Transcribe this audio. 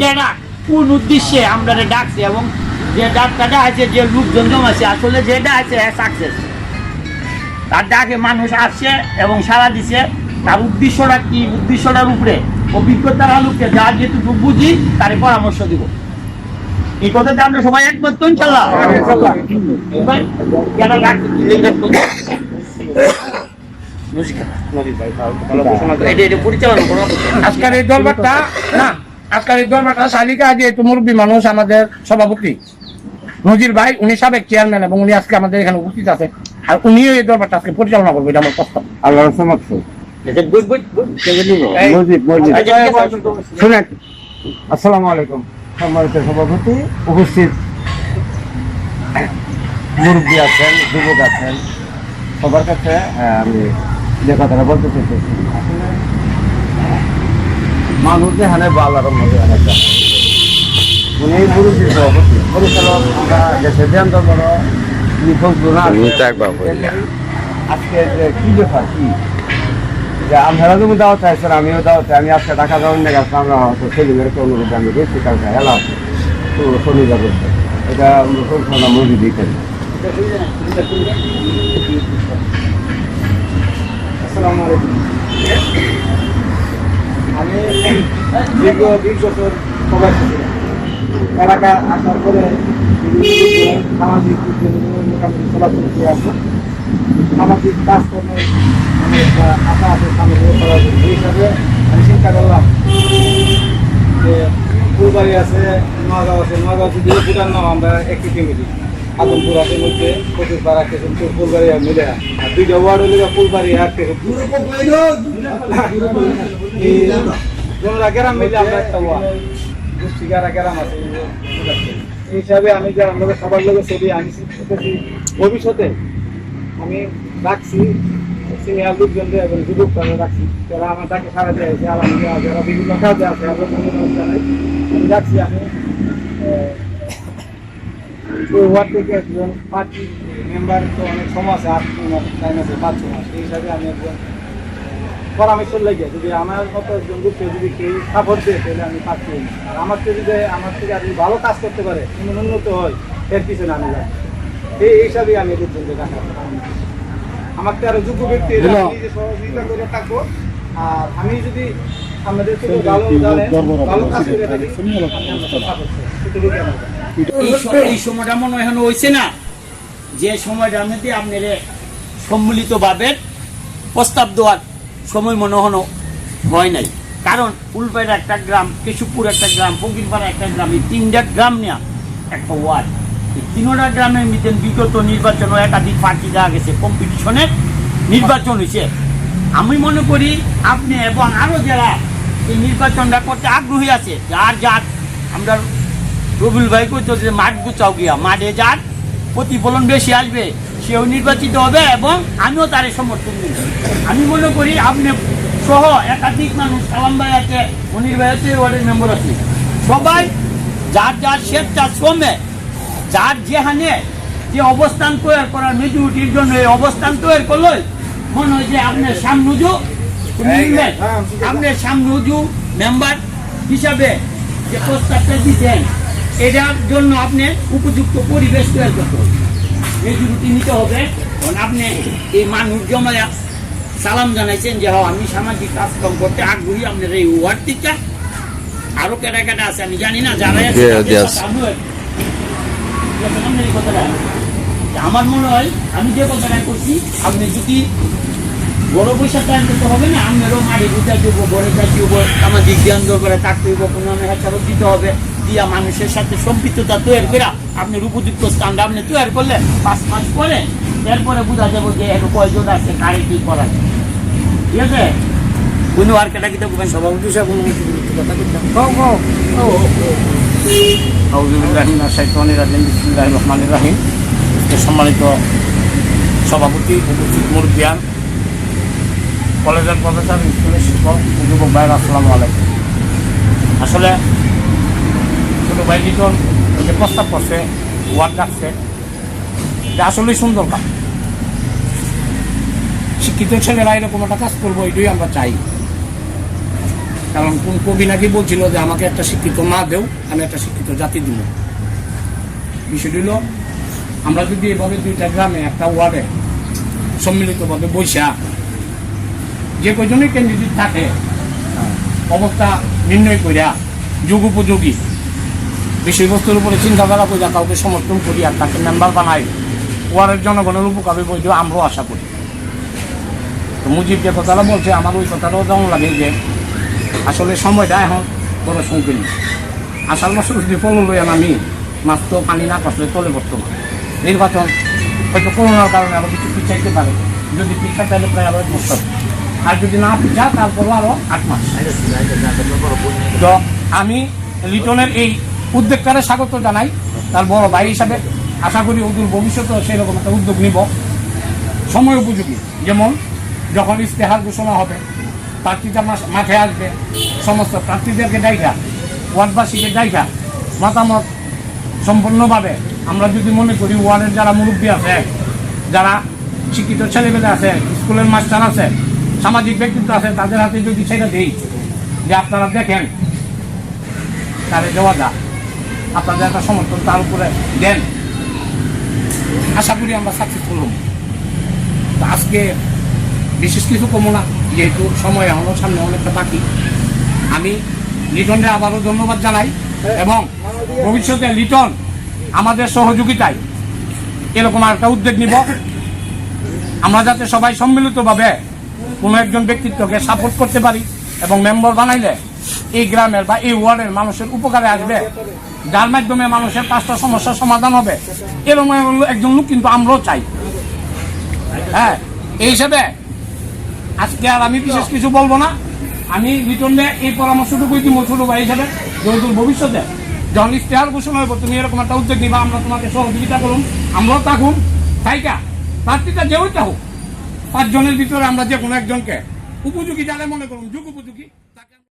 কেনা কোন উদ্দেশ্যে আমরা ডাকছি এবং যে ডাক্তারটা আছে যে লোকজন জমাছে আসলে যেটা আছে সাকসেস তার ডাকে মানুষ আসছে এবং সারা দিছে। তার উদ্দেশ্যটা কি? উদ্দেশ্যটার উপরে অভিজ্ঞতার আলোকে যার যেটুকু বুঝি তার পরামর্শ দিব। এই কথাতে আমরা সবাই একমত তো ইনশাল্লাহ? এবার কেন ডাক- এটা এটা পরিচালনা করো। আজকের এই দরবারটা না আজকের এই দরবারটা শালিকা যেহেতু মুরব্বী মানুষ আমাদের সভাপতি। নজির ভাই উনি সাবেক চেয়ারম্যান এবং উনি আজকে আমাদের এখানে উপস্থিত আছে। আর উনিও এই দরবারটা আজকে পরিচালনা করবে এটা আমার প্রস্তাব আল্লাহ রহমত। শুনেন। আসসালামু আলাইকুম। সম্মানিত সভাপতি উপস্থিত। মুরব্বী আছেন যুবক আছেন। সবার কাছে আমি যে কথাটা বলতে চাইতেছি আসলে মানুষ যেখানে বা আল্লাহর মধ্যে অনেকটা উনি মুরব্বী সভাপতি। পরিচালক আমরা দেশের ধ্যান ধর্ম নিখোঁজ আজকে যে কি ব্যাপার কি? যে আপনারা তুমি দাওয়াত চাইছেন আমিও দাওয়াত চাই। আমি আজকে টাকা দেওয়ার নিয়ে গেছিলাম আমরা হয়তো একটা অনুরোধ আমি গেছি কালকে এলা আছে। তো শনিবার করতে এটা আমরা মুভি দিতেন আসসালামু আলাইকুম। আমি দীর্ঘ বিশ বছর আসার পরে সামাজিক মোটামুটি চলাচল করে আসলাম। সামাজিক কাজকর্মে আশা আছে সামনে দিয়ে করা যায়। সেই হিসাবে আমি চিন্তা করলাম যে ফুলবাড়ি আছে, নোয়াগাঁও আছে। নোয়াগাঁও যদি ভুটান নাম আমরা একটি ফ্যামিলি আর আর আর মিলে আমরা একটা আছে, এই হিসাবে আমি সবার আমি ভবিষ্যতে আমি রাখছি সিনিয়র লোকজনদের এবং যুবক রাখছি। যারা আমার তাকে সারা দিয়েছে আলহামদুলিল্লাহ, যারা বিভিন্ন কাজে আছে আমি রাখছি আমি। ওই ওয়ার্ড থেকে একজন পার্টি মেম্বার তো অনেক সময় আছে আট মাস আছে পাঁচ মাস। এই হিসাবে আমি একজন আহ, পরামর্শ লেগে যদি আমার মতো একজন লোককে যদি কেউ সাপোর্ট দেয় তাহলে আমি পাচ্ছি আর আমার যদি আমার থেকে যদি ভালো কাজ করতে পারে কিন্তু উন্নত হয় এর পিছনে আমি যাই এই হিসাবে আমি লোকজনকে ডাকা আমাকে আরও যোগ্য ব্যক্তি সহযোগিতা করে থাকব। আর আমি যদি আমাদের থেকে ভালো ভালো কাজ করে থাকি এই সময়টা মনে হয় হয়েছে না। যে সময়টার মধ্যে আপনার সম্মিলিত ভাবে প্রস্তাব দেওয়ার সময় মনে হনো হয় নাই। কারণ একটা গ্রাম কেশুপুর একটা গ্রাম ফকিরপাড়া একটা গ্রাম এই তিনটা গ্রাম নিয়ে একটা ওয়ার্ড। এই তিনটা গ্রামের মধ্যে বিগত নির্বাচন একাধিক পার্টি দেওয়া গেছে কম্পিটিশনের নির্বাচন হয়েছে আমি মনে করি আপনি এবং আরও যারা এই নির্বাচনটা করতে আগ্রহী আছে যার যার আমরা রবিউল ভাই কইতো যে মাঠ গুচাও গিয়া মাঠে যার প্রতিফলন বেশি আসবে সেও নির্বাচিত হবে এবং আমিও তার সমর্থন দিব। আমি মনে করি আপনি সহ একাধিক মানুষ সালাম ভাই আছে মনির ভাই আছে ওয়ার্ডের মেম্বার আছে সবাই যার যার স্বেচ্ছা শ্রমে যার যেখানে যে অবস্থান তৈরি করার মেজরিটির জন্য এই অবস্থান তৈরি করল মনে হয় যে আপনার সামনুজু আপনার সামনুজু মেম্বার হিসাবে যে প্রস্তাবটা দিচ্ছেন এটার জন্য আপনি উপযুক্ত পরিবেশ তৈরি করতে হবে। মেজরিটি নিতে হবে। কারণ আপনি এই মানুষ জমায়া সালাম জানাইছেন যে হ্যাঁ আমি সামাজিক কাজকর্ম করতে আগ্রহী। আপনার এই ওয়ার্ড থেকে আরও কেটা কেটা আছে আমি জানি না যারা আমার মনে হয় আমি যে কথাটা করছি আপনি যদি বড় পয়সা টাইম করতে হবে না আপনারও মারি বুঝা দিব বড় কাজ দিব সামাজিক জ্ঞান দরকারে থাকতে হেসারত দিতে হবে। দিয়া মানুষের সাথে সম্পৃক্ততা তৈরি করে আপনি উপযুক্ত স্থানটা আপনি তৈরি করলে পাঁচ মাস পরে এরপরে বোঝা যাব যে এর কয়জন আছে কারে কি করা যায়। ঠিক আছে? কোনো আর কেটা কিতা করবেন সভাপতি সাহেব কোনো কথা কিনতাম রাহিম। সম্মানিত সভাপতি উপস্থিত মুরব্বিয়ান কলেজের প্রফেসর, স্কুলের শিক্ষক যুবক ভাইয়ের আসসালামু আলাইকুম। আসলে ছোটো ভাই লিটন যে প্রস্তাব করছে, ওয়ার্ড ডাকছে, এটা আসলেই সুন্দর কাজ। শিক্ষিত ছেলেরা এরকম একটা কাজ করব, এটাই আমরা চাই। কারণ কোন কবি নাকি বলছিল যে, আমাকে একটা শিক্ষিত মা দেও, আমি একটা শিক্ষিত জাতি দিব। বিষয়টি হলো, আমরা যদি এভাবে দুইটা গ্রামে একটা ওয়ার্ডে সম্মিলিতভাবে বৈশা যে কজনই ক্যান্ডিডেট থাকে, অবস্থা নির্ণয় করিয়া যুগ উপযোগী। বিষয়বস্তুর উপরে চিন্তাধারা করিয়া কাউকে সমর্থন করি আর তাকে মেম্বার বানাই ওয়ার্ডের জনগণের উপকারে বই আমরাও আশা করি। তো মুজিব যে কথাটা বলছে, আমার ওই কথাটাও যেমন লাগে যে আসলে সময়টা এখন বড় সংকীর্ণ। আষাঢ় মাসে যদি ফলন লই আমি মাছ তো পানি না পাশলে চলে বর্তমান। নির্বাচন হয়তো করোনার কারণে আরও কিছু পিছাইতে পারে, যদি পিছা তাহলে প্রায় আরও এক বছর আর যদি না পিছা তারপরও আরও আট মাস। তো আমি লিটনের এই উদ্যোগটারে স্বাগত জানাই। তার বড় ভাই হিসাবে আশা করি ওদের ভবিষ্যতেও সেরকম একটা উদ্যোগ নিব। সময় উপযোগী। যেমন যখন ইস্তেহার ঘোষণা হবে প্রার্থীটা মাঠে আসবে, সমস্ত প্রার্থীদেরকে ডাইকা, ওয়ার্ডবাসীকে ডাইকা, মতামত সম্পূর্ণভাবে আমরা যদি মনে করি ওয়ার্ডের যারা মুরব্বী আছে, যারা শিক্ষিত ছেলেমেয়ে আছে, স্কুলের মাস্টার আছে সামাজিক ব্যক্তিত্ব আছে, তাদের হাতে যদি সেটা দেই, যে আপনারা দেখেন তাহলে দেওয়া যা। আপনাদের একটা সমর্থন তার উপরে দেন। আশা করি আমরা সাকসেসফুল হব। আজকে বিশেষ কিছু কমো না, যেহেতু সময় এখনও সামনে অনেকটা বাকি। আমি লিটনকে আবারও ধন্যবাদ জানাই এবং ভবিষ্যতে লিটন আমাদের সহযোগিতায় এরকম একটা উদ্যোগ নিব। আমরা যাতে সবাই সম্মিলিতভাবে কোনো একজন ব্যক্তিত্বকে সাপোর্ট করতে পারি এবং মেম্বার বানাইলে এই গ্রামের বা এই ওয়ার্ডের মানুষের উপকারে আসবে। যার মাধ্যমে মানুষের পাঁচটা সমস্যার সমাধান হবে। এরকম একজন লোক কিন্তু আমরাও চাই। হ্যাঁ এই হিসাবে আজকে আর আমি বিশেষ কিছু বলব না। আমি রিটনে এই পরামর্শটুকুই দিব ছোট ভাই হিসাবে, যেহেতু ভবিষ্যতে যখন ইস্তেহার ঘোষণা হইব, তুমি এরকম একটা উদ্যোগ নিবা, আমরা তোমাকে সহযোগিতা করুন, আমরাও থাকুন তাইকা প্রার্থীটা যেওইটা হোক পাঁচজনের ভিতরে আমরা যে কোনো একজনকে উপযোগী যারা মনে করুন যুগ উপযোগী